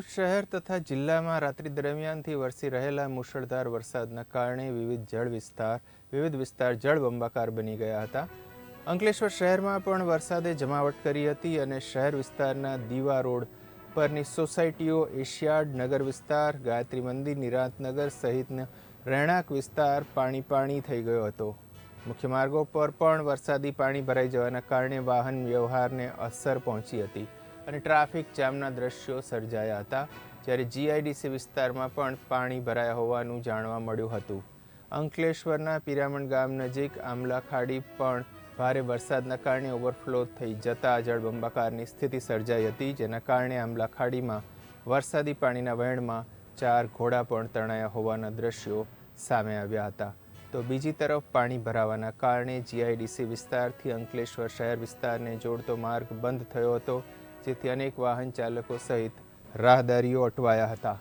ભરૂચ શહેર તથા જિલ્લામાં રાત્રિ દરમિયાનથી વરસી રહેલા મુશળધાર વરસાદના કારણે વિવિધ જળ વિસ્તાર, વિવિધ વિસ્તાર જળબંબાકાર બની ગયા હતા. અંકલેશ્વર શહેરમાં પણ વરસાદે જમાવટ કરી હતી અને શહેર વિસ્તારના દીવા રોડ પરની સોસાયટીઓ, એશિયાડ નગર વિસ્તાર, ગાયત્રી મંદિર નિરાંતનગર સહિતના રહેણાંક વિસ્તાર પાણી પાણી થઈ ગયો હતો. મુખ્ય માર્ગો પર પણ વરસાદી પાણી ભરાઈ જવાના કારણે વાહન વ્યવહારને અસર પહોંચી હતી. અને ટ્રાફિક જામના દ્રશ્યો સર્જાયા હતા, જ્યારે જીઆઈડીસી વિસ્તારમાં પણ પાણી ભરાયા હોવાનું જાણવા મળ્યું હતું. અંકલેશ્વરના પિરામણ ગામ નજીક આમલા પણ ભારે વરસાદના કારણે ઓવરફ્લો થઈ જતા જળબંબાકારની સ્થિતિ સર્જાઈ હતી, જેના કારણે આમલા ખાડીમાં વરસાદી પાણીના વહેણમાં ચાર ઘોડા પણ તણાયા હોવાના દ્રશ્યો સામે આવ્યા હતા. તો બીજી તરફ પાણી ભરાવાના કારણે જીઆઈડીસી વિસ્તારથી અંકલેશ્વર શહેર વિસ્તારને જોડતો માર્ગ બંધ થયો હતો. જેથી અનેક વાહન ચાલકો સહિત રાહદારીઓ અટવાયા હતા.